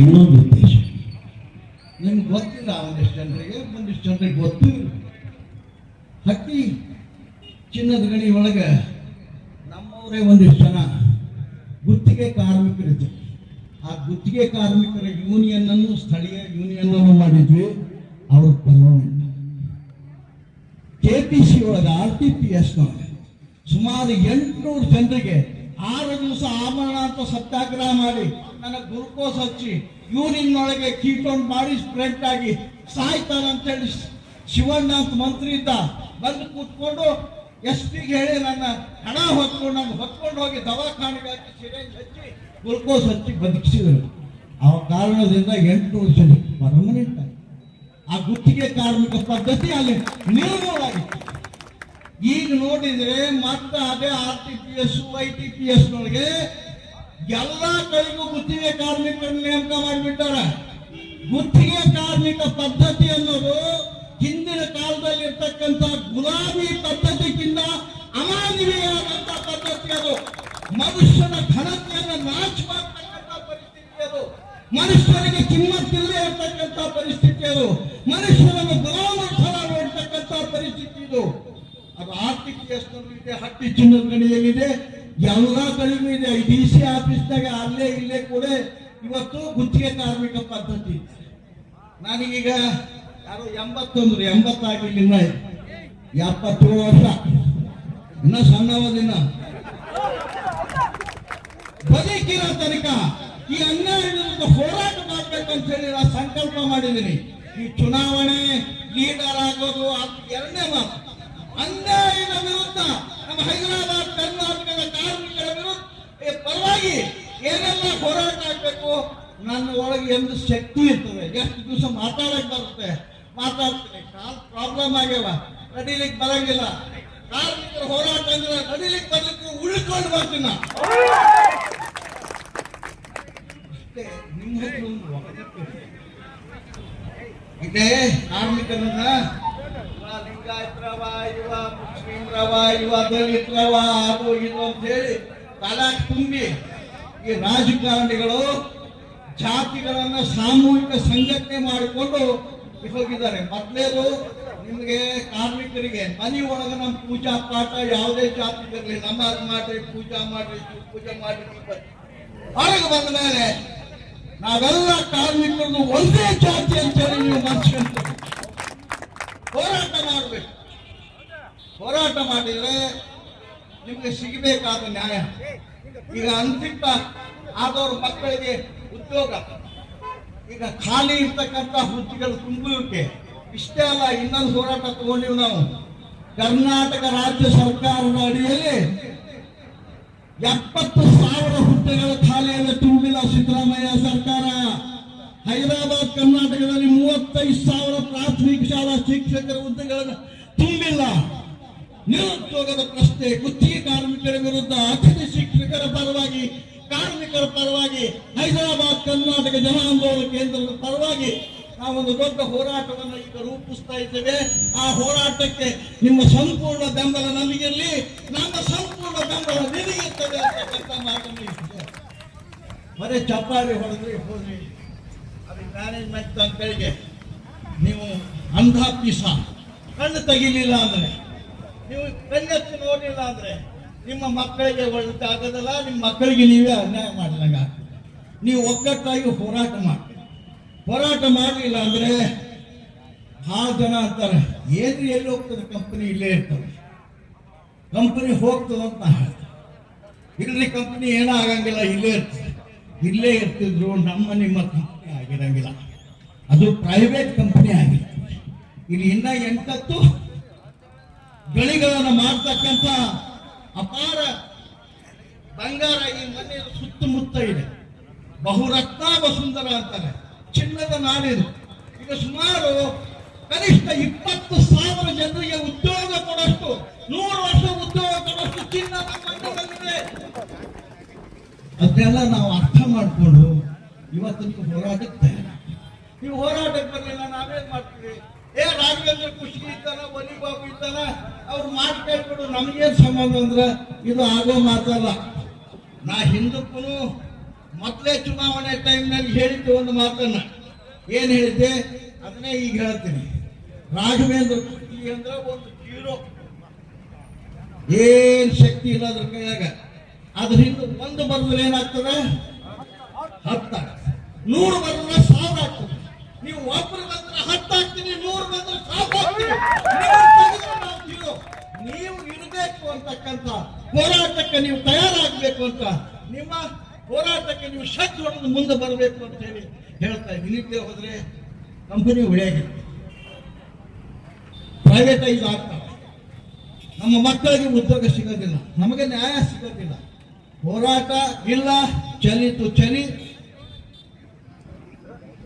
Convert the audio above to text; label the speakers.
Speaker 1: ಇನ್ನೊಂದು ಉದ್ದೇಶ.
Speaker 2: ನಿಮ್ಗೆ ಗೊತ್ತಿಲ್ಲ ಒಂದಿಷ್ಟು ಜನರಿಗೆ ಒಂದಿಷ್ಟು ಜನರಿಗೆ ಗೊತ್ತು. ಹಕ್ಕಿ ಚಿನ್ನದ ಗಣಿ ಒಳಗೆ ನಮ್ಮವರೇ ಒಂದಿಷ್ಟು ಜನ ಗುತ್ತಿಗೆ ಕಾರ್ಮಿಕರಿದ್ದರು ಆ ಗುತ್ತಿಗೆ ಕಾರ್ಮಿಕರ ಯೂನಿಯನ್ ಅನ್ನು, ಸ್ಥಳೀಯ ಯೂನಿಯನ್ ಅನ್ನು ಮಾಡಿದ್ವಿ. ಅವ್ರ ಕೆ ಪಿ ಸಿ ಒಳಗೆ ಆರ್ ಟಿ ಪಿ ಎಸ್ನೊಳಗೆ ಸುಮಾರು ಎಂಟುನೂರು ಜನರಿಗೆ ಆರು ದಿವಸ ಆಭರಣ ಅಂತ ಸತ್ಯಾಗ್ರಹ ಮಾಡಿ ನನಗೆ ಗ್ಲುಕೋಸ್ ಹಚ್ಚಿ ಯೂರಿನ್ ಒಳಗೆ ಕೀಟೋನ್ ಮಾಡಿ ಸ್ಪ್ರೆಂಟ್ ಆಗಿ ಸಾಯ್ತಾನೆ ಅಂತೇಳಿ ಶಿವಣ್ಣ ಅಂತ ಮಂತ್ರಿ ಇದ್ದ. ಬಂದು ಕೂತ್ಕೊಂಡು ಎಸ್ ಪಿಗೆ ಹೇಳಿ ನನ್ನ ಹಣ ಹೊತ್ಕೊಂಡು, ನಾನು ಹೊತ್ಕೊಂಡು ಹೋಗಿ ದವಾಖಾನೆಗೆ ಹಾಕಿ ಸಿರಿಂಜ್ ಹಚ್ಚಿ ಗ್ಲೂಕೋಸ್ ಹಚ್ಚಿ ಬದುಕಿಸಿದರು. ಆ ಕಾರಣದಿಂದ ಎಂಟು ಜನ ಪರ್ಮನೆಂಟ್ ಆ ಗುತ್ತಿಗೆ ಕಾರ್ಮಿಕ ಪದ್ಧತಿ ಅಲ್ಲಿ ನಿರ್ಮೂಲಾಗಿತ್ತು ಈಗ ನೋಡಿದ್ರೆ ಮತ್ತೆ ಅದೇ R T P S I T P S ನೊಳಗೆ ಎಲ್ಲಾ ಕಡೆಗೂ ಗುತ್ತಿಗೆ ಕಾರ್ಮಿಕರನ್ನ ನೇಮಕ ಮಾಡಿಬಿಟ್ಟಾರ. ಗುತ್ತಿಗೆ ಕಾರ್ಮಿಕ ಪದ್ಧತಿ ಅನ್ನೋದು ಹಿಂದಿನ ಕಾಲದಲ್ಲಿ ಇರ್ತಕ್ಕಂಥ ಗುಲಾಬಿ ಪದ್ಧತಿಗಿಂತ ಅಮಾನವೀಯವಾದಂತ ಪದ್ಧತಿ ಅದು. ಮನುಷ್ಯನ ಘನತೆಯನ್ನು ನಾಚ ಮಾಡ್ತಕ್ಕಂಥ ಪರಿಸ್ಥಿತಿ ಅದು. ಮನುಷ್ಯರಿಗೆ ಕಿಮ್ಮತ್ತಿಲ್ಲದೆ ಇರ್ತಕ್ಕಂಥ ಪರಿಸ್ಥಿತಿ ಅದು. ಮನುಷ್ಯರನ್ನು ಗುಲಾಮರ್ಥರ ನೋಡ್ತಕ್ಕಂಥ ಪರಿಸ್ಥಿತಿ ಇದು. ಅದು ಆರ್ಥಿಕ ಇದೆ ಹಟ್ಟಿ ಚಿನ್ನದ ಗಣಿಯಲ್ಲಿದೆ. ಎಲ್ಲ ಕಡಿಮೆ ಇದೆ. ಡಿ ಸಿ ಆಫೀಸ್ನಾಗ ಅಲ್ಲೇ ಇಲ್ಲೇ ಕೂಡ ಇವತ್ತು ಗುತ್ತಿಗೆ ಕಾರ್ಮಿಕ ಪದ್ಧತಿ. ನನಗೀಗ ಯಾರು ಎಂಬತ್ತೊಂದು ಎಂಬತ್ತಾಗಿಲ್ಲ ಎಪ್ಪತ್ತೇಳು ವರ್ಷ. ಇನ್ನ ಸಣ್ಣವದಿನ ಬದುಕಿರೋ ತನಕ ಈ ಅನ್ಯಾಯ ವಿರುದ್ಧ ಹೋರಾಟ ಮಾಡ್ಬೇಕಂತ ಹೇಳಿ ನಾನು ಸಂಕಲ್ಪ ಮಾಡಿದ್ದೀನಿ. ಈ ಚುನಾವಣೆ ಲೀಡರ್ ಆಗೋದು ಎರಡನೇ ಮಾತು. ಅನ್ಯಾಯದ ವಿರುದ್ಧ ನಮ್ಮ ಹೈದರಾಬಾದ್ ಕರ್ನಾಟಕದ ಕಾರ್ಮಿಕರ ವಿರುದ್ಧ ಪರವಾಗಿ ಏನೆಲ್ಲ ಹೋರಾಟ ಆಗ್ಬೇಕು? ನನ್ನ ಒಳಗೆ ಎಂದು ಶಕ್ತಿ ಇರ್ತದೆ? ಎಷ್ಟು ದಿವಸ ಮಾತಾಡಕ್ ಬರುತ್ತೆ? ಮಾತಾಡ್ತೀನಿ. ಕಾಲ್ ಪ್ರಾಬ್ಲಮ್ ಆಗ್ಯಾವ. ನಡಿಲಿಕ್ಕೆ ಬರಂಗಿಲ್ಲ. ಕಾರ್ಮಿಕರ ಹೋರಾಟ ಅಂದ್ರೆ ನಡಿಲಿಕ್ಕೆ ಬರ್ಲಿಕ್ಕೆ ಉಳ್ಕೊಂಡು ಬರ್ತೀನಿ ನಿಮ್ಮ ಹೆಸರು. ಇದೇ ಕಾರ್ಮಿಕರನ್ನ ಲಿಂಗಾಯತ್ರವ ಇವ ಇವ ಅದು ಇದು ಅಂತ ಹೇಳಿ ತುಂಬಿ ಈ ರಾಜಕಾರಣಿಗಳು ಜಾತಿಗಳನ್ನ ಸಾಮೂಹಿಕ ಸಂಘಟನೆ ಮಾಡಿಕೊಂಡು ಹೋಗಿದ್ದಾರೆ ಮೊದಲೇದು ನಿಮಗೆ ಕಾರ್ಮಿಕರಿಗೆ ಮನೆ ಒಳಗ ನಮ್ಮ ಪೂಜಾ ಪಾಠ ಯಾವುದೇ ಜಾತಿ ಇರಲಿ ನಮಾಜ್ ಮಾಡ್ರಿ, ಪೂಜಾ ಮಾಡ್ರಿ ಪೂಜೆ ಮಾಡ್ರಿ ಹೊರಗೆ ಬಂದ ಮೇಲೆ ನಾವೆಲ್ಲ ಕಾರ್ಮಿಕರನ್ನು ಒಂದೇ ಜಾತಿ ಅಂತೇಳಿ ನೀವು ಮನ್ಸ್ಕೊಂತೀವಿ ಹೋರಾಟ ಮಾಡಬೇಕು ಹೋರಾಟ ಮಾಡಿದ್ರೆ ನಿಮಗೆ ಸಿಗಬೇಕಾದ ನ್ಯಾಯ. ಈಗ ಅಂತಿಂತ ಆದವ್ರ ಮಕ್ಕಳಿಗೆ ಉದ್ಯೋಗ. ಈಗ ಖಾಲಿ ಇರ್ತಕ್ಕಂಥ ಹುದ್ದೆಗಳು ತುಂಬುವಿಕೆ ಇಷ್ಟೇ ಅಲ್ಲ, ಇನ್ನೊಂದು ಹೋರಾಟ ತಗೊಂಡಿವಿ ನಾವು. ಕರ್ನಾಟಕ ರಾಜ್ಯ ಸರ್ಕಾರದ ಅಡಿಯಲ್ಲಿ ಎಪ್ಪತ್ತು ಸಾವಿರ ಹುದ್ದೆಗಳ ಖಾಲಿಯನ್ನು ತುಂಬಿಲ್ಲ ಸಿದ್ದರಾಮಯ್ಯ ಸರ್ಕಾರ. ಹೈದರಾಬಾದ್, ಕರ್ನಾಟಕದಲ್ಲಿ ಮೂವತ್ತೈದು ಸಾವಿರ ಪ್ರಾಥಮಿಕ ಶಾಲಾ ಶಿಕ್ಷಕರ ಹುದ್ದೆಗಳನ್ನು ತುಂಬಿಲ್ಲ. ನಿರುದ್ಯೋಗದ ಪ್ರಶ್ನೆ ಗುತ್ತಿಗೆ ಕಾರ್ಮಿಕರ ವಿರುದ್ಧ ಅತಿಥಿ ಶಿಕ್ಷಕರ ಪರವಾಗಿ, ಕಾರ್ಮಿಕರ ಪರವಾಗಿ, ಹೈದರಾಬಾದ್, ಕರ್ನಾಟಕ ಜನ ಆಂದೋಲನ ಕೇಂದ್ರದ ಪರವಾಗಿ ನಾವೊಂದು ದೊಡ್ಡ ಹೋರಾಟವನ್ನು ಈಗ ರೂಪಿಸ್ತಾ ಇದ್ದೇವೆ. ಆ ಹೋರಾಟಕ್ಕೆ ನಿಮ್ಮ ಸಂಪೂರ್ಣ ಬೆಂಬಲ ನಮಗಿರಲಿ. ನಮ್ಮ ಸಂಪೂರ್ಣ ಬೆಂಬಲ ನಿಮಗಿರ್ತದೆ ಅಂತಕ್ಕಂಥ ಮಾತನ್ನು. ಬರೀ ಚಪ್ಪಾಳಿ ಹೊಡೆದ್ರೆ ಹೋದ್ರಿ ಮ್ಯಾನೇಜ್ಮೆಂಟ್ ಅಂತೇಳಿಗೆ ನೀವು ಅಂಧ ಪೀಸ, ಕಣ್ಣು ತೆಗಿಲಿಲ್ಲ ಅಂದ್ರೆ, ನೀವು ಕಣ್ಣೆತ್ತಿ ನೋಡಲಿಲ್ಲ ಅಂದ್ರೆ ನಿಮ್ಮ ಮಕ್ಕಳಿಗೆ ಒಳ್ಳೆದಾಗೋದಲ್ಲ ನಿಮ್ಮ ಮಕ್ಕಳಿಗೆ ನೀವೇ ಅನ್ಯಾಯ ಮಾಡಿದಾಗ ನೀವು ಒಗ್ಗಟ್ಟಾಗಿ ಹೋರಾಟ ಮಾಡಿ ಹೋರಾಟ ಮಾಡಲಿಲ್ಲ ಅಂದ್ರೆ ಭಾಳ ಜನ ಅಂತಾರೆ ಏನು ಎಲ್ಲಿ ಹೋಗ್ತದೆ ಕಂಪನಿ ಇಲ್ಲೇ ಇರ್ತದೆ. ಕಂಪನಿ ಹೋಗ್ತದೆ ಅಂತ ಹೇಳ್ತಾರೆ. ಇಲ್ರಿ ಕಂಪನಿ ಏನೂ ಆಗಂಗಿಲ್ಲ ಇಲ್ಲೇ ಇರ್ತದೆ. ಇಲ್ಲೇ ಇರ್ತಿದ್ರು ನಮ್ಮ ನಿಮ್ಮ ಆಗಿರಂಗಿಲ್ಲ. ಅದು ಪ್ರೈವೇಟ್ ಕಂಪನಿ ಆಗಿದೆ. ಇಲ್ಲಿ ಇನ್ನ ಎಂಟತ್ತು ಗಣಿಗಳನ್ನು ಮಾಡ್ತಕ್ಕಂಥ ಅಪಾರ ಬಂಗಾರ ಈ ಮನೆಯ ಸುತ್ತಮುತ್ತ ಇದೆ. ಬಹುರತ್ನ ವಸುಂಧರ ಅಂತಾರೆ. ಚಿನ್ನದ ನಾಡಿದು ಈಗ ಸುಮಾರು ಕನಿಷ್ಠ ಇಪ್ಪತ್ತು ಸಾವಿರ ಜನರಿಗೆ ಉದ್ಯೋಗ ಕೊಡಷ್ಟು, ನೂರು ವರ್ಷ ಉದ್ಯೋಗ ಕೊಡಷ್ಟು ಚಿನ್ನ ನಮ್ಮ ಮಣ್ಣಿನಲ್ಲಿದೆ. ಅದನ್ನೆಲ್ಲ ನಾವು ಅರ್ಥ ಮಾಡಿಕೊಂಡು ಇವತ್ತಿನ ಹೋರಾಟಕ್ಕೆ ತಯಾರಾಗ್ತೀವಿ. ನೀವು ಹೋರಾಟಕ್ಕೆ ಬರಲಿಲ್ಲ ನಾವೇನ್ ಮಾಡ್ತೀವಿ? ಏ, ರಾಘವೇಂದ್ರ ಖುಷಿ ಇದ್ದಾನ ಒಲಿ ಬಾಬು ಇದ್ದಾನ ಅವ್ರು ಮಾತು ಕೇಳ್ಬಿಡು ನಮಗೇನ್ ಸಂಬಂಧ ಅಂದ್ರೆ ಇದು ಆಗೋ ಮಾತಲ್ಲ. ನಾ ಹಿಂದಕ್ಕೂ ಮೊದಲೇ ಚುನಾವಣೆ ಟೈಮ್ನಲ್ಲಿ ಹೇಳಿದ್ದು ಒಂದು ಮಾತನ್ನ. ಏನ್ ಹೇಳಿದ್ದೆ? ಅದನ್ನೇ ಈಗ ಹೇಳ್ತೀನಿ. ರಾಘವೇಂದ್ರ ಖುಷಿ ಅಂದ್ರೆ ಒಂದು ಜೀರೋ. ಏನ್ ಶಕ್ತಿ ಇಲ್ಲ ಅದ್ರ ಕೈಯಾಗ. ಹಿಂದೆ ಒಂದು ಬರೆದ್ರೆ ಏನಾಗ್ತದೆ? ಹತ್ತ ನೂರು ಬಂದ್ರೆ ಸಾವಿರ ಆಗ್ತದೆ. ನೀವು ಒಬ್ಬರು ಬಂದ್ರೆ ಹತ್ತಾಗ್ತೀನಿ ನೂರು ಬಂದ್ರೆ ಸಾವಿರ ನೀವು ಇರಬೇಕು ಅಂತಕ್ಕಂತ ಹೋರಾಟಕ್ಕೆ ನೀವು ತಯಾರಾಗಬೇಕು ಅಂತ ನಿಮ್ಮ ಹೋರಾಟಕ್ಕೆ ನೀವು ಶಕ್ತಿ ಹೊಡೆದು ಮುಂದೆ ಬರಬೇಕು ಅಂತ ಹೇಳಿ ಹೇಳ್ತಾ ಇಲ್ಲದೆ ಹೋದ್ರೆ ಕಂಪನಿ ಉಳಿಯಾಗಿಲ್ಲ ಪ್ರೈವೇಟೈಸ್ ಆಗ್ತಾ ನಮ್ಮ ಮಕ್ಕಳಿಗೆ ಉದ್ಯೋಗ ಸಿಗೋದಿಲ್ಲ. ನಮಗೆ ನ್ಯಾಯ ಸಿಗೋದಿಲ್ಲ. ಹೋರಾಟ ಇಲ್ಲ, ಚಲಿತು ಚಲಿ.